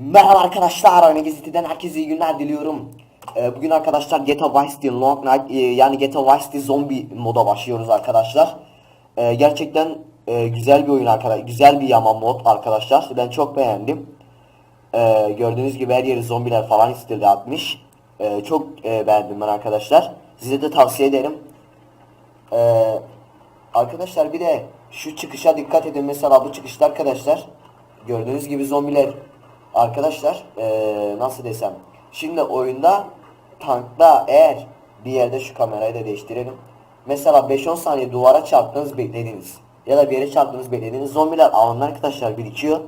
Merhaba arkadaşlar, Oyuna Geziti'den herkese iyi günler diliyorum. Ee, bugün arkadaşlar GTA Vice City Long Night, e, yani GTA Vice City Zombie moda başlıyoruz arkadaşlar. Ee, gerçekten e, güzel bir oyun arkadaşlar, güzel bir yama mod arkadaşlar. Ben çok beğendim. Ee, gördüğünüz gibi her yeri zombiler falan istedi atmış. Ee, çok e, beğendim ben arkadaşlar. Size de tavsiye ederim. Ee, arkadaşlar bir de şu çıkışa dikkat edin. Mesela bu çıkışta arkadaşlar gördüğünüz gibi zombiler arkadaşlar ee, nasıl desem. Şimdi oyunda tankta eğer bir yerde şu kamerayı da değiştirelim. Mesela 5-10 saniye duvara çarptınız beklediniz. Ya da bir yere çarptınız beklediniz. Zombiler ağında arkadaşlar birikiyor.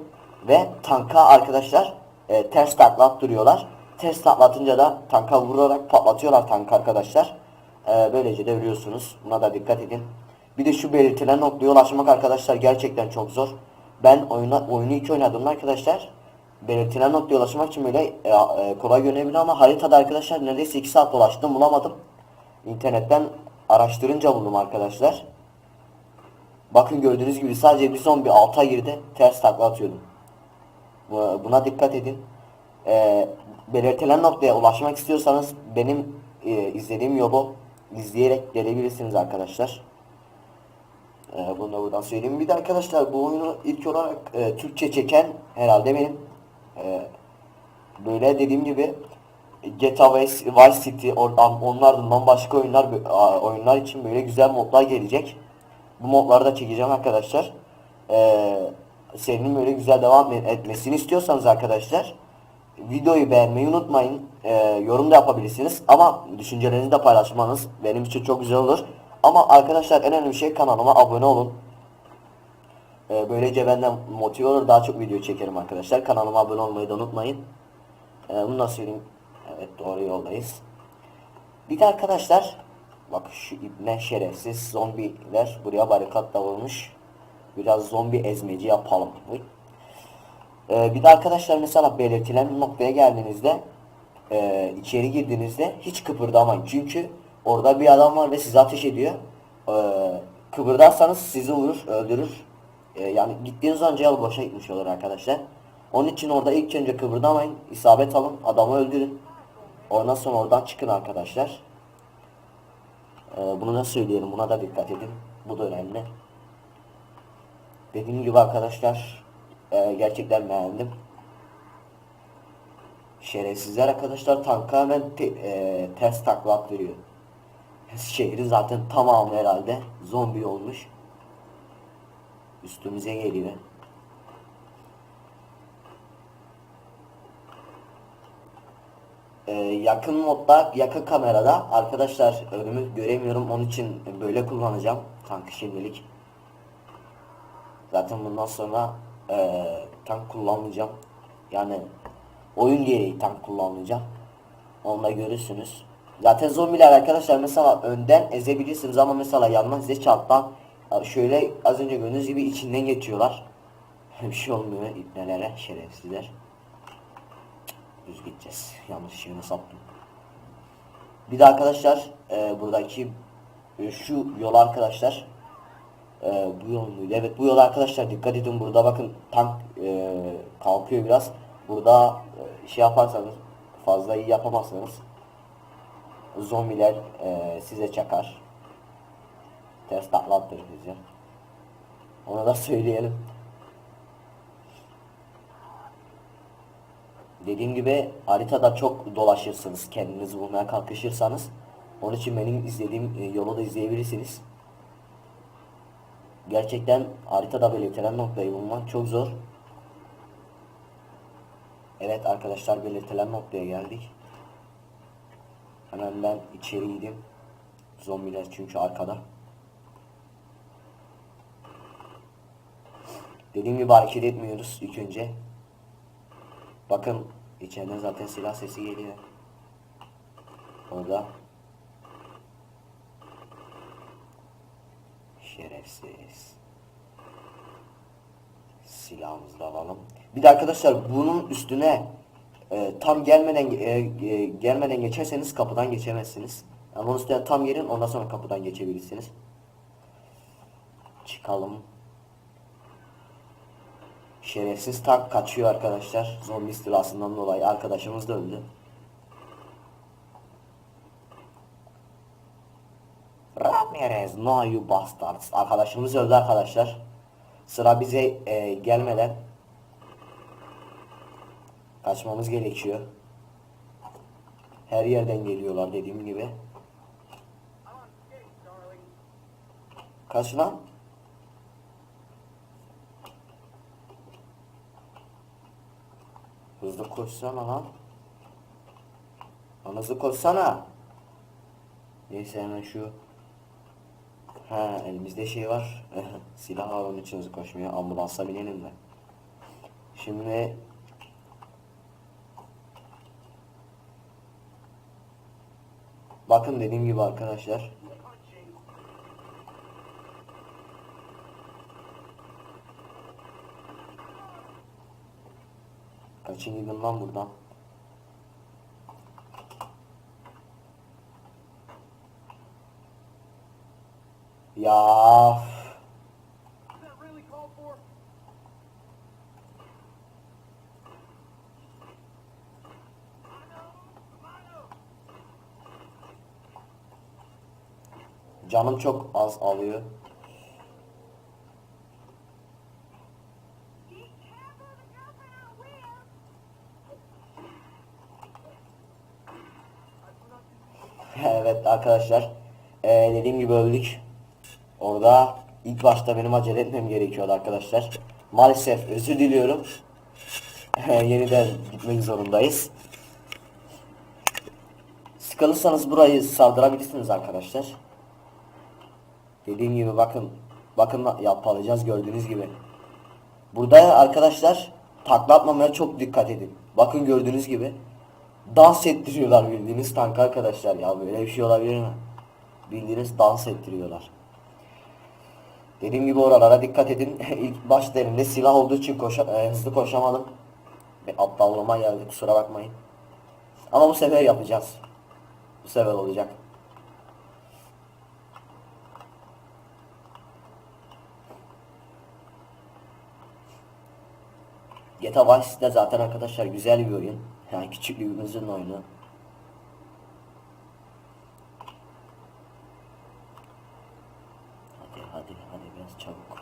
Ve tanka arkadaşlar e, ters takla duruyorlar. Ters taklatınca da tanka vurarak patlatıyorlar tank arkadaşlar. Ee, böylece de ölüyorsunuz. Buna da dikkat edin. Bir de şu belirtilen noktaya ulaşmak arkadaşlar gerçekten çok zor. Ben oyuna, oyunu ilk oynadığımda arkadaşlar belirtilen noktaya ulaşmak için böyle e, e, kolay görünebilir ama haritada arkadaşlar neredeyse 2 saat dolaştım bulamadım. İnternetten araştırınca buldum arkadaşlar. Bakın gördüğünüz gibi sadece bir zombi alta girdi ters takla atıyordum. Bu- Buna dikkat edin. Ee, belirtilen noktaya ulaşmak istiyorsanız benim e, izlediğim yolu izleyerek gelebilirsiniz arkadaşlar. Ee, bunu da buradan söyleyeyim. Bir de arkadaşlar bu oyunu ilk olarak e, Türkçe çeken herhalde benim. Ee, böyle dediğim gibi GTA Vice, Vice City onlardan başka oyunlar oyunlar için böyle güzel modlar gelecek. Bu modları da çekeceğim arkadaşlar. Ee, serinin böyle güzel devam etmesini istiyorsanız arkadaşlar videoyu beğenmeyi unutmayın. Ee, yorum da yapabilirsiniz ama düşüncelerinizi de paylaşmanız benim için çok güzel olur. Ama arkadaşlar en önemli şey kanalıma abone olun. Ee, böylece benden motive olur daha çok video çekerim arkadaşlar. Kanalıma abone olmayı da unutmayın. Ee, bunu da söyleyeyim. Evet doğru yoldayız. Bir de arkadaşlar bak şu ibne şerefsiz zombiler buraya barikat da vurmuş. Biraz zombi ezmeci yapalım. Ee, bir de arkadaşlar mesela belirtilen noktaya geldiğinizde e, içeri girdiğinizde hiç kıpırdamayın. Çünkü orada bir adam var ve size ateş ediyor. Ee, kıpırdarsanız sizi vurur, öldürür. Ee, yani gittiğiniz önce yol boşa gitmiş olur arkadaşlar. Onun için orada ilk önce kıpırdamayın. isabet alın. Adamı öldürün. Ondan sonra oradan çıkın arkadaşlar. Ee, bunu da söyleyelim. Buna da dikkat edin. Bu da önemli. Dediğim gibi arkadaşlar e, gerçekten beğendim. Şerefsizler arkadaşlar tanka hemen te, e, ters takla attırıyor. Şehri zaten tamamı herhalde zombi olmuş. Üstümüze geliyor. Ee, yakın modda, yakın kamerada arkadaşlar önümü göremiyorum onun için böyle kullanacağım tankı şimdilik. Zaten bundan sonra eee, tank kullanmayacağım. Yani oyun gereği tank kullanmayacağım. Onu da görürsünüz. Zaten zombiler arkadaşlar mesela önden ezebilirsiniz ama mesela yandan size çarptan e, şöyle az önce gördüğünüz gibi içinden geçiyorlar. Bir şey olmuyor ipnelere şerefsizler. Düz gideceğiz. Yanlış yöne saptım. Bir de arkadaşlar e, buradaki e, şu yol arkadaşlar e, bu yol muydu? Evet bu yol arkadaşlar dikkat edin burada bakın tank e, kalkıyor biraz. Burada e, şey yaparsanız fazla iyi yapamazsanız zombiler e, size çakar. Ters taklattırır bizi. Onu da söyleyelim. Dediğim gibi haritada çok dolaşırsınız kendinizi bulmaya kalkışırsanız. Onun için benim izlediğim e, yolu da izleyebilirsiniz. Gerçekten haritada belirtilen noktayı bulmak çok zor. Evet arkadaşlar belirtilen noktaya geldik. Hemen ben içeri gideyim. Zombiler çünkü arkada. Dediğim gibi hareket etmiyoruz ilk önce. Bakın içeriden zaten silah sesi geliyor. Orada. Şerefsiz. Silahımızı da alalım. Bir de arkadaşlar bunun üstüne e, tam gelmeden e, e, gelmeden geçerseniz kapıdan geçemezsiniz. Yani bunun üstüne tam gelin ondan sonra kapıdan geçebilirsiniz. Çıkalım. Şerefsiz tank kaçıyor arkadaşlar. Zombi istilasından dolayı arkadaşımız da öldü. Ramirez, no you bastards. Arkadaşımız öldü arkadaşlar. Sıra bize e, gelmeden kaçmamız gerekiyor. Her yerden geliyorlar dediğim gibi. Kaç lan? Hızlı koşsana lan. Lan hızlı koşsana. Neyse hemen şu Ha elimizde şey var. Silah var onun için hızlı koşmuyor. Ambulansa binelim de. Şimdi Bakın dediğim gibi arkadaşlar. Kaçın gidin lan buradan. Ya canım çok az alıyor. Evet arkadaşlar. Ee, dediğim gibi öldük. Orada ilk başta benim acele etmem gerekiyordu arkadaşlar. Maalesef özür diliyorum. Yeniden gitmek zorundayız. Sıkılırsanız burayı saldırabilirsiniz arkadaşlar. Dediğim gibi bakın. Bakın yapalacağız gördüğünüz gibi. Burada arkadaşlar takla atmamaya çok dikkat edin. Bakın gördüğünüz gibi. Dans ettiriyorlar bildiğiniz tank arkadaşlar ya böyle bir şey olabilir mi? Bildiğiniz dans ettiriyorlar. Dediğim gibi oralara dikkat edin. İlk başta elimde silah olduğu için koşa, e, hızlı koşamadım. Bir aptallığıma geldi kusura bakmayın. Ama bu sefer yapacağız. Bu sefer olacak. GTA Vice City'de zaten arkadaşlar güzel bir oyun. Yani küçüklüğümüzün oyunu. Hadi hadi hadi biraz çabuk.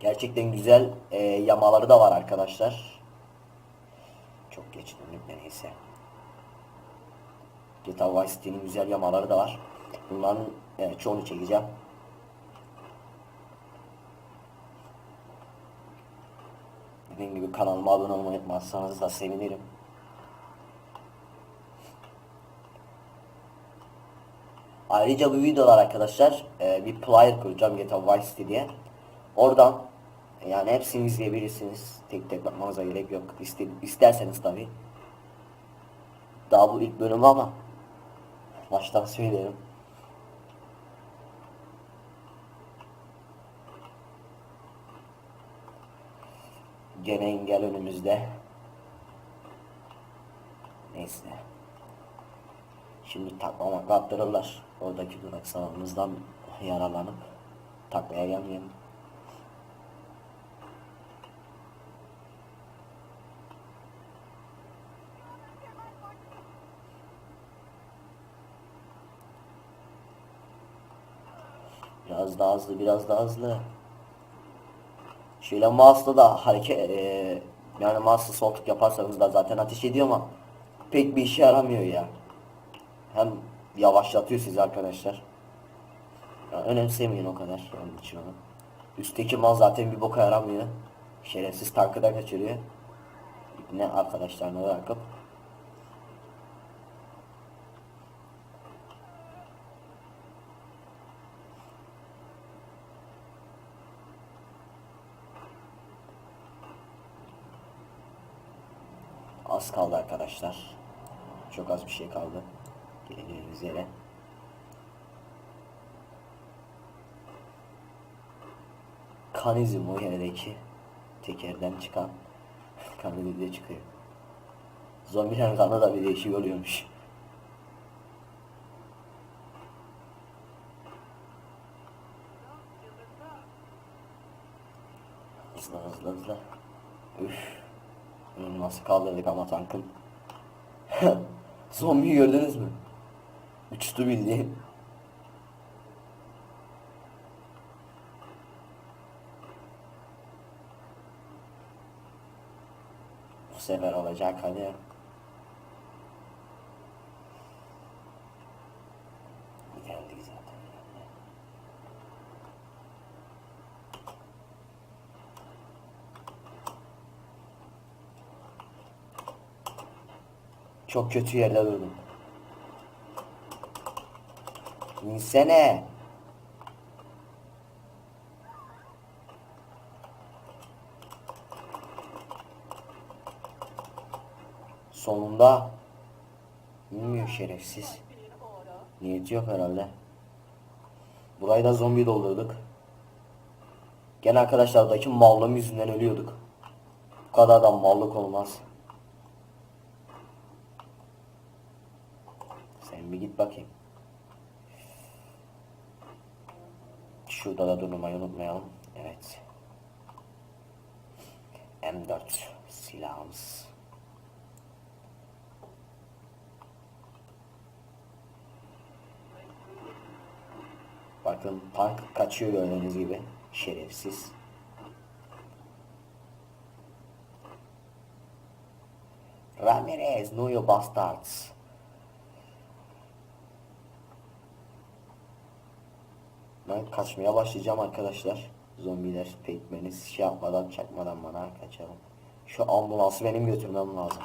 Gerçekten güzel e, yamaları da var arkadaşlar. Çok geç döndük neyse. GTA Vice City'nin güzel yamaları da var. Bunların e, çoğunu çekeceğim. Dediğim gibi kanalıma abone olmayı unutmazsanız da sevinirim. Ayrıca bu videolar arkadaşlar e, bir player kuracağım GTA Vice City diye. Oradan yani hepsini izleyebilirsiniz. Tek tek bakmanıza gerek yok. İste, isterseniz tabi. Daha bu ilk bölüm ama baştan söylerim. Gene engel önümüzde. Neyse. Şimdi takla makla attırırlar. Oradaki durak sağımızdan yararlanıp taklaya gelmeyelim. Biraz daha hızlı, biraz daha hızlı. Şöyle mouse'la da hareket eee yani mouse'la sol yaparsanız da zaten ateş ediyor ama pek bir işe yaramıyor ya. Hem yavaşlatıyor sizi arkadaşlar. Yani önemsemeyin o kadar onun için onu. Üstteki mouse zaten bir boka yaramıyor. Şerefsiz tankı da kaçırıyor. Ne arkadaşlarına bırakıp az kaldı arkadaşlar. Çok az bir şey kaldı. Geleceğimiz yere. Kanizm o yerdeki tekerden çıkan kanı diye çıkıyor. Zombiler kanı da bir değişik oluyormuş. Hızlı hızlı hızlı. Üf. Nasıl kaldırdık ama tankın. Zombiyi gördünüz mü? Uçtu bildiğin. Bu sefer olacak hadi. Geldik zaten. Çok kötü yerde durdum. İnsene. Sonunda inmiyor şerefsiz. Niyeti yok herhalde. Burayı da zombi doldurduk. Gene arkadaşlardaki mallığım yüzünden ölüyorduk. Bu kadar da mallık olmaz. Sen bir git bakayım. Şurada da durmayı unutmayalım. Evet. M4 silahımız. Bakın tank kaçıyor gördüğünüz gibi. Şerefsiz. Ramirez, know your bastards. Ben kaçmaya başlayacağım arkadaşlar. Zombiler pek beni şey yapmadan çakmadan bana kaçalım. Şu ambulansı benim götürmem lazım.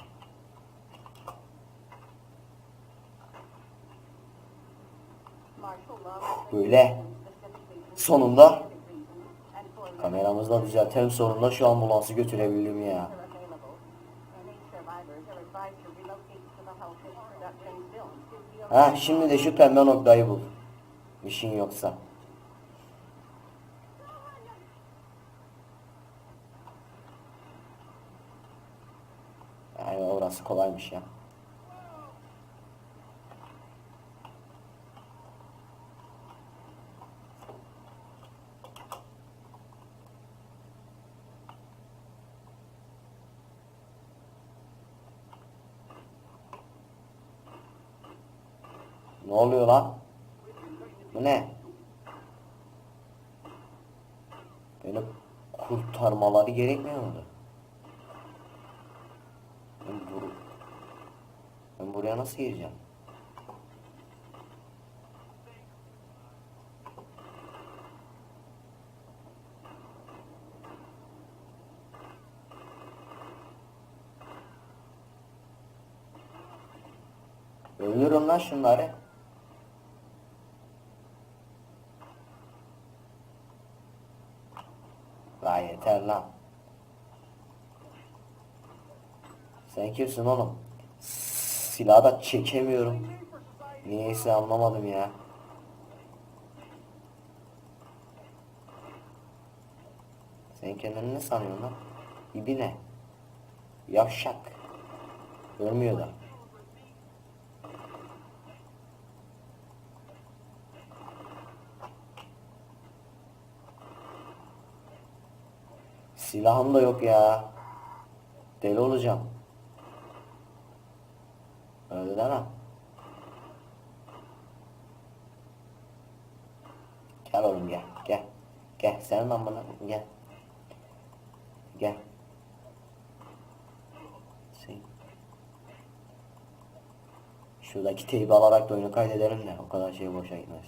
Böyle. Sonunda kameramızı da düzeltelim sonunda şu ambulansı götürebildim ya. Ha şimdi de şu pembe noktayı bul. İşin yoksa. Orası kolaymış ya. Ne oluyor lan? Bu ne? Beni kurtarmaları gerekmiyor muydu? Ben, bur ben buraya nasıl gireceğim? Öldürün lan şunları. La yeter lan. Sen kimsin oğlum? Silahı da çekemiyorum. Niyeyse anlamadım ya. Sen kendini ne sanıyorsun lan? İbine. Yavşak. Görmüyor da. Silahım da yok ya. Deli olacağım. Öyle deme. Gel oğlum gel. Gel. Gel. Senin amına gel. Gel. Sen. Şuradaki teybi alarak da oyunu kaydedelim de o kadar şey boşa gitmez.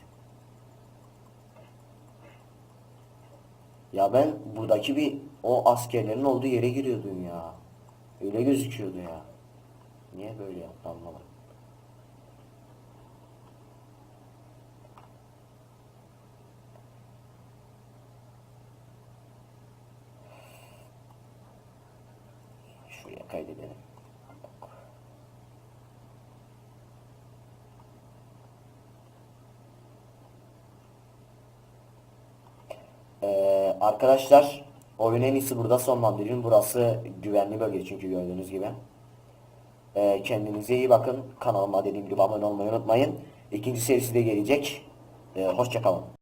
Ya ben buradaki bir o askerlerin olduğu yere giriyordum ya. Öyle gözüküyordu ya. Niye böyle yaptı anlamadım. Şuraya kaydedelim. Ee, arkadaşlar oyun en iyisi burada sonlandırayım. Burası güvenli bölge çünkü gördüğünüz gibi. Ee, kendinize iyi bakın. Kanalıma dediğim gibi abone olmayı unutmayın. İkinci serisi de gelecek. Ee, hoşçakalın.